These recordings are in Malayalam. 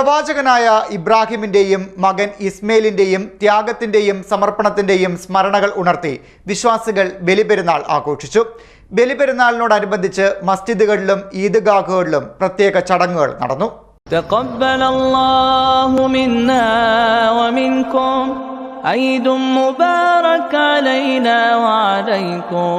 പ്രവാചകനായ ഇബ്രാഹിമിന്റെയും മകൻ ഇസ്മയിലിന്റെയും ത്യാഗത്തിന്റെയും സമർപ്പണത്തിന്റെയും സ്മരണകൾ ഉണർത്തി വിശ്വാസികൾ ബലിപെരുന്നാൾ ആഘോഷിച്ചു ബലിപെരുന്നാളിനോടനുബന്ധിച്ച് മസ്ജിദുകളിലും ഈദ്ഗാഹുകളിലും പ്രത്യേക ചടങ്ങുകൾ നടന്നു تقبل الله منا ومنكم عيد مبارك علينا وعليكم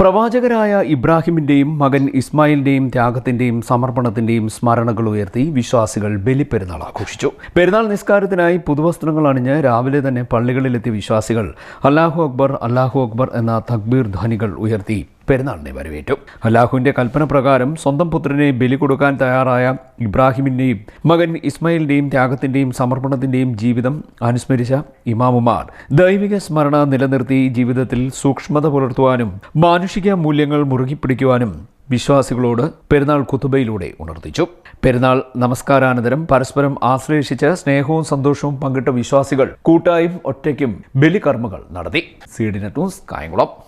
പ്രവാചകരായ ഇബ്രാഹിമിന്റെയും മകൻ ഇസ്മായിലിന്റെയും ത്യാഗത്തിന്റെയും സമർപ്പണത്തിന്റെയും സ്മരണകൾ ഉയർത്തി വിശ്വാസികൾ ബലിപ്പെരുന്നാൾ ആഘോഷിച്ചു. പെരുന്നാൾ നിസ്കാരത്തിനായി പുതുവസ്ത്രങ്ങൾ അണിഞ്ഞ് രാവിലെ തന്നെ പള്ളികളിലെത്തിയ വിശ്വാസികൾ അല്ലാഹു അക്ബർ അല്ലാഹു അക്ബർ എന്ന തക്ബീർ ധ്വനികൾ ഉയർത്തി. പെരുന്നാളിനെ വരവേറ്റു. അല്ലാഹുവിന്റെ കൽപ്പന പ്രകാരം സ്വന്തം പുത്രനെ ബലി കൊടുക്കാൻ തയ്യാറായ ഇബ്രാഹിമിന്റെയും മകൻ ഇസ്മയിലിന്റെയും ത്യാഗത്തിന്റെയും സമർപ്പണത്തിന്റെയും ജീവിതം അനുസ്മരിച്ച ഇമാമുമാർ ദൈവിക സ്മരണ നിലനിർത്തി ജീവിതത്തിൽ സൂക്ഷ്മത പുലർത്തുവാനും മാനുഷിക മൂല്യങ്ങൾ മുറുകി പിടിക്കുവാനും വിശ്വാസികളോട് പെരുന്നാൾ കുത്തുബയിലൂടെ ഉണർത്തിച്ചു. പെരുന്നാൾ നമസ്കാരാനന്തരം പരസ്പരം ആശ്ലേഷിച്ച് സ്നേഹവും സന്തോഷവും പങ്കിട്ട വിശ്വാസികൾ കൂട്ടായും ഒറ്റയ്ക്കും ബലികർമ്മങ്ങൾ നടത്തി. സീഡിനെ ഡി കായംകുളം.